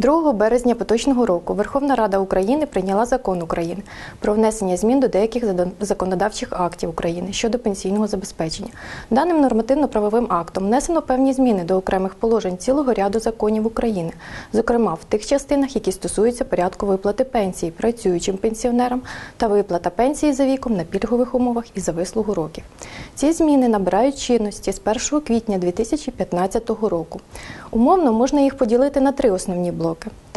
2 березня поточного року Верховна Рада України прийняла закон України про внесення змін до деяких законодавчих актів України щодо пенсійного забезпечення. Даним нормативно-правовим актом внесено певні зміни до окремих положень цілого ряду законів України, зокрема в тих частинах, які стосуються порядку виплати пенсій працюючим пенсіонерам та виплата пенсії за віком на пільгових умовах і за вислугу років. Ці зміни набирають чинності з 1 квітня 2015 року. Умовно можна їх поділити на три основні блоки.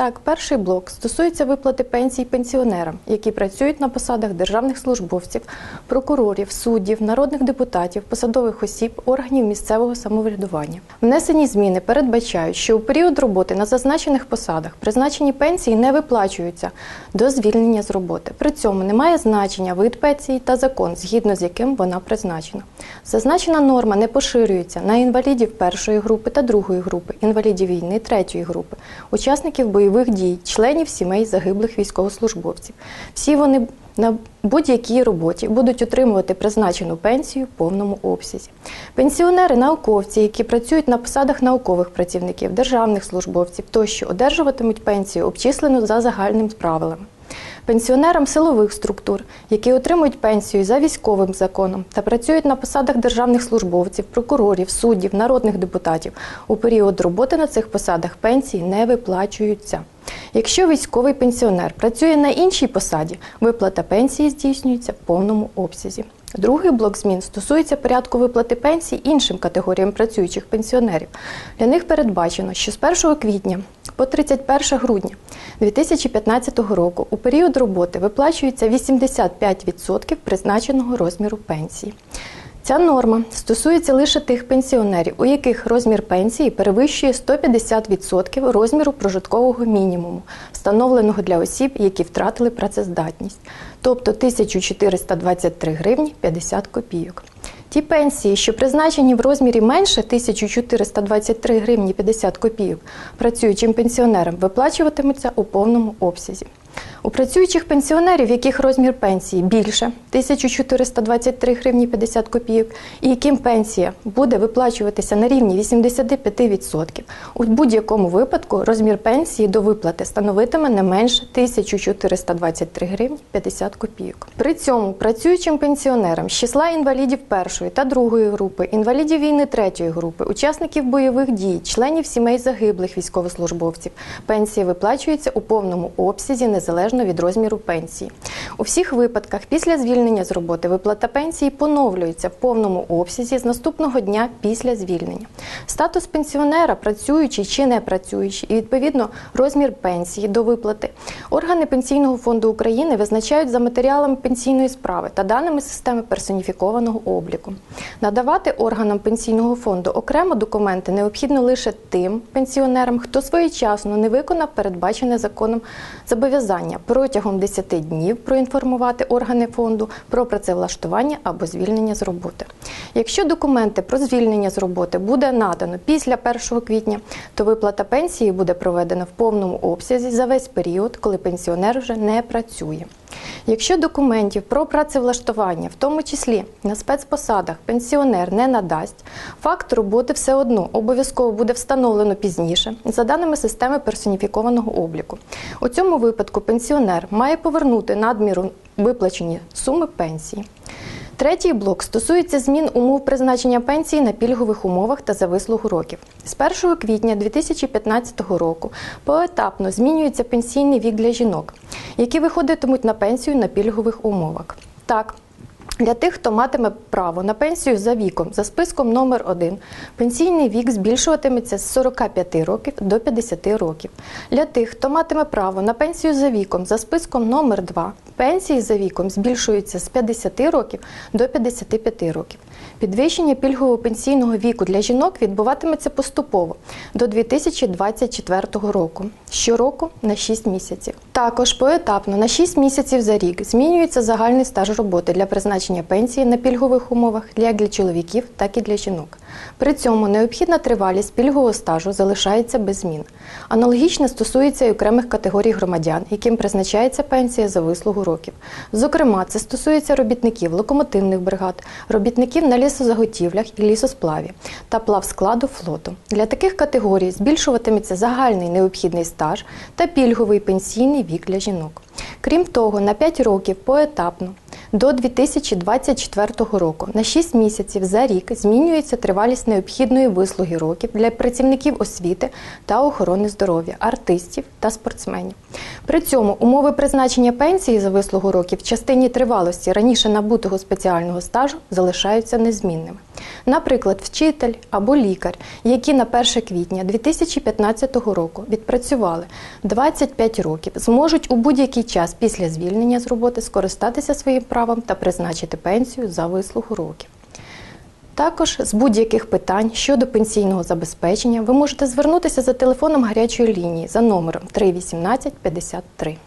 Так, перший блок стосується виплати пенсій пенсіонерам, які працюють на посадах державних службовців, прокурорів, суддів, народних депутатів, посадових осіб, органів місцевого самоврядування. Внесені зміни передбачають, що у період роботи на зазначених посадах призначені пенсії не виплачуються до звільнення з роботи. При цьому немає значення вид пенсії та закон, згідно з яким вона призначена. Зазначена норма не поширюється на інвалідів першої групи та другої групи, інвалідів війни третьої групи, учасників бойових дій, членів сімей загиблих військовослужбовців. Всі вони на будь-якій роботі будуть отримувати призначену пенсію в повному обсязі. Пенсіонери, науковці, які працюють на посадах наукових працівників, державних службовців тощо одержуватимуть пенсію обчислену за загальним правилами. Пенсіонерам силових структур, які отримують пенсію за військовим законом та працюють на посадах державних службовців, прокурорів, суддів, народних депутатів, у період роботи на цих посадах пенсії не виплачуються. Якщо військовий пенсіонер працює на іншій посаді, виплата пенсії здійснюється в повному обсязі. Другий блок змін стосується порядку виплати пенсій іншим категоріям працюючих пенсіонерів. Для них передбачено, що з 1 квітня по 31 грудня 2015 року у період роботи виплачується 85% призначеного розміру пенсії. Ця норма стосується лише тих пенсіонерів, у яких розмір пенсії перевищує 150% розміру прожиткового мінімуму, встановленого для осіб, які втратили працездатність, тобто 1423 гривні 50 копійок. Ті пенсії, що призначені в розмірі менше 1423 гривні 50 копійок, працюючим пенсіонерам виплачуватимуться у повному обсязі. У працюючих пенсіонерів, яких розмір пенсії більше 1423 гривні 50 копійок, і яким пенсія буде виплачуватися на рівні 85%, у будь-якому випадку розмір пенсії до виплати становитиме не менше 1423 гривні 50 копійок. При цьому працюючим пенсіонерам з числа інвалідів першої та другої групи, інвалідів війни третьої групи, учасників бойових дій, членів сімей загиблих військовослужбовців, пенсія виплачується у повному обсязі незалежно від розміру пенсії. У всіх випадках після звільнення з роботи виплата пенсії поновлюється в повному обсязі з наступного дня після звільнення. Статус пенсіонера, працюючий чи не працюючий, і відповідно розмір пенсії до виплати. Органи Пенсійного фонду України визначають за матеріалами пенсійної справи та даними системи персоніфікованого обліку. Надавати органам пенсійного фонду окремо документи необхідно лише тим пенсіонерам, хто своєчасно не виконав передбачене законом зобов'язання протягом 10 днів проінформувати органи фонду про працевлаштування або звільнення з роботи. Якщо документи про звільнення з роботи буде надано після 1 квітня, то виплата пенсії буде проведена в повному обсязі за весь період, коли пенсіонер вже не працює. Якщо документів про працевлаштування, в тому числі на спецпосадах, пенсіонер не надасть, факт роботи все одно обов'язково буде встановлено пізніше за даними системи персоніфікованого обліку. У цьому випадку пенсіонер має повернути надміру виплачені суми пенсії. Третій блок стосується змін умов призначення пенсії на пільгових умовах та за вислугу років. З 1 квітня 2015 року поетапно змінюється пенсійний вік для жінок, які виходитимуть на пенсію на пільгових умовах. Так, для тих, хто матиме право на пенсію за віком за списком номер 1 пенсійний вік збільшуватиметься з 45 років до 50 років. Для тих, хто матиме право на пенсію за віком за списком номер 2 пенсії за віком збільшуються з 50 років до 55 років. Підвищення пільгового пенсійного віку для жінок відбуватиметься поступово до 2024 року, щороку на 6 місяців. Також поетапно на 6 місяців за рік змінюється загальний стаж роботи для призначення пенсії на пільгових умовах як для чоловіків, так і для жінок. При цьому необхідна тривалість пільгового стажу залишається без змін. Аналогічно стосується і окремих категорій громадян, яким призначається пенсія за вислугу років. Зокрема, це стосується робітників локомотивних бригад, робітників на лісозаготівлях і лісосплаві та плавскладу флоту. Для таких категорій збільшуватиметься загальний необхідний стаж та пільговий пенсійний вік для жінок. Крім того, на 5 років поетапно до 2024 року на 6 місяців за рік змінюється тривалість необхідної вислуги років для працівників освіти та охорони здоров'я, артистів та спортсменів. При цьому умови призначення пенсії за вислугу років в частині тривалості раніше набутого спеціального стажу залишаються незмінними. Наприклад, вчитель або лікар, які на 1 квітня 2015 року відпрацювали 25 років, зможуть у будь-який час після звільнення з роботи скористатися своїм правом та призначити пенсію за вислугу років. Також з будь-яких питань щодо пенсійного забезпечення ви можете звернутися за телефоном гарячої лінії за номером 318 53.